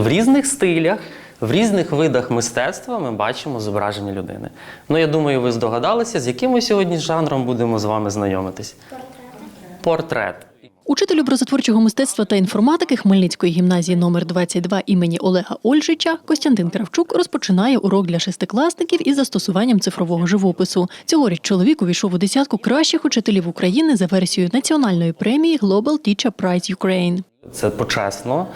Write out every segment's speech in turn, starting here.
В різних стилях, в різних видах мистецтва ми бачимо зображення людини. Ну, я думаю, ви здогадалися, з яким ми сьогодні жанром будемо з вами знайомитись? Портрет. Учитель образотворчого мистецтва та інформатики Хмельницької гімназії номер 22 імені Олега Ольжича Костянтин Кравчук розпочинає урок для шестикласників із застосуванням цифрового живопису. Цьогоріч чоловік увійшов у десятку кращих учителів України за версією національної премії Global Teacher Prize Ukraine. Це почесно,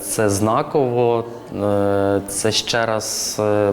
це знаково, е, це ще раз е,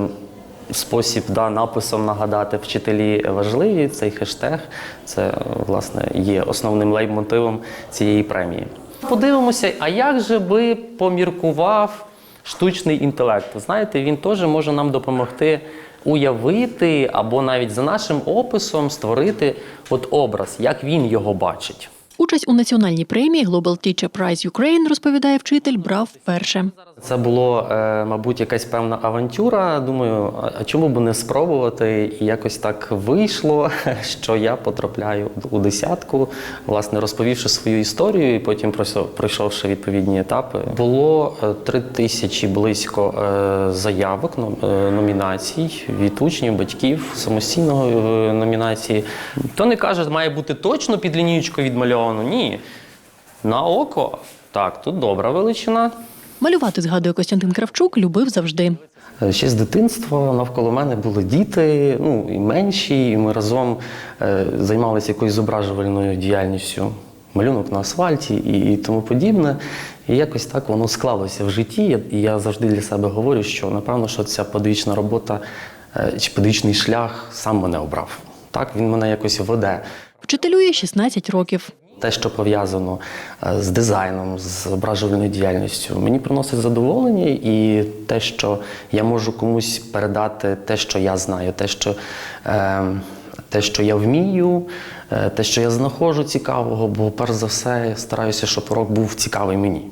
спосіб да, написом нагадати вчителі важливі. Цей хештег це е, власне є основним лейтмотивом цієї премії. Подивимося, а як же би поміркував штучний інтелект? Знаєте, він теж може нам допомогти уявити або навіть за нашим описом створити от образ, як він його бачить. Участь у національній премії Global Teacher Prize Ukraine, розповідає вчитель, брав вперше. Це було, е, мабуть, якась певна авантюра. Думаю, а- чому б не спробувати? І якось так вийшло, що я потрапляю у десятку, власне, розповівши свою історію, і потім пройшовши відповідні етапи. Було е, три тисячі близько е, заявок номінацій від учнів, батьків, самостійного номінації. То не каже, має бути точно під лінієчкою відмальовано. Ні. На око. Так, тут добра величина. Малювати, згадує Костянтин Кравчук, любив завжди. Е, Ще з дитинства навколо мене були діти, ну і менші, і ми разом е, займалися якоюсь зображувальною діяльністю, малюнок на асфальті і, і тому подібне. І якось так воно склалося в житті. Я- І я завжди для себе говорю, що напевно, що ця подвічна робота е, чи подвічний шлях сам мене обрав. Так, він мене якось веде. Вчителює 16 років. Те, що пов'язано е, з дизайном, з зображувальною діяльністю, мені приносить задоволення, і те, що я можу комусь передати те, що я знаю, те, що, е, те, що я вмію, е, те, що я знаходжу цікавого, бо перш за все я стараюся, щоб урок був цікавий мені.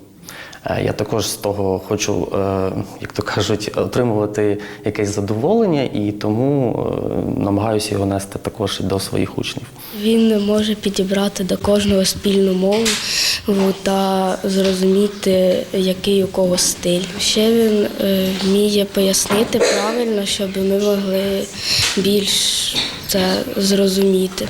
Е, Я також з того хочу, е, як то кажуть, отримувати якесь задоволення, і тому е, намагаюся його нести також і до своїх учнів. Він може підібрати до кожного спільну мову та зрозуміти, який у кого стиль. Ще він вміє пояснити правильно, щоб ми могли більш це зрозуміти.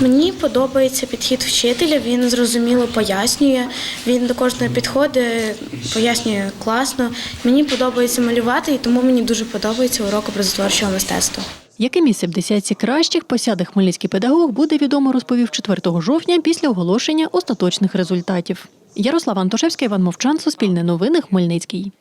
Мені подобається підхід вчителя, він зрозуміло пояснює, він до кожного підходить, пояснює класно. Мені подобається малювати, і тому мені дуже подобається урок образотворчого мистецтва. Яке місце в десятці кращих посяде хмельницький педагог буде відомо, розповів 4 жовтня після оголошення остаточних результатів. Ярослава Антошевська, Іван Мовчан, Суспільне новини, Хмельницький.